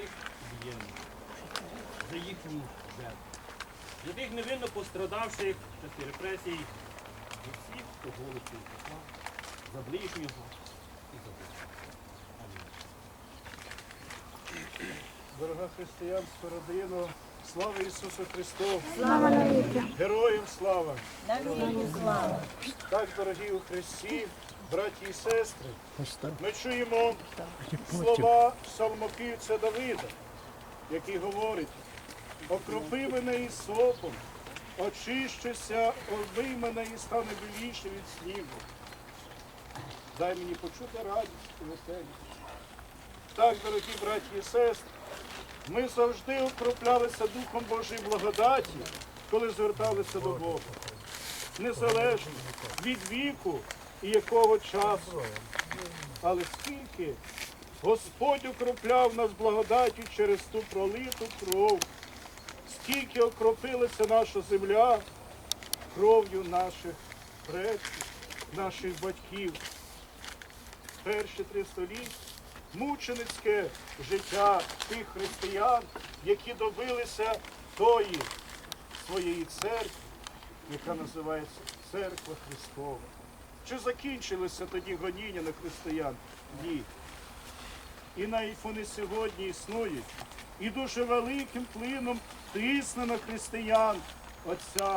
тих воєнних, за їхню жертву, за тих невинно пострадавших в часи репресій, за всіх, хто голубці поклав, за ближнього і за Бога. Дорога християнська родина, слава Ісусу Христу! Слава навіки! Героям слава! Навіки слава! Так, дорогі у Христі, браті і сестри, ми чуємо слова псалмопівця Давида, який говорить, окропи мене ісопом, очищуся, обий мене і стане біліше від снігу. Дай мені почути радість і веселість. Так, дорогі браті і сестри, ми завжди окроплялися Духом Божої благодаті, коли зверталися до Бога незалежно від віку і якого часу. Але скільки Господь окропляв нас благодаттю через ту пролиту кров, скільки окропилася наша земля кров'ю наших предків, наших батьків. Перші три століття мученицьке життя тих християн, які добилися тої своєї церкви, яка називається Церква Христова. Чи закінчилися тоді гоніння на християн? Ні. І навіть вони сьогодні існують. І дуже великим плином тисне на християн оця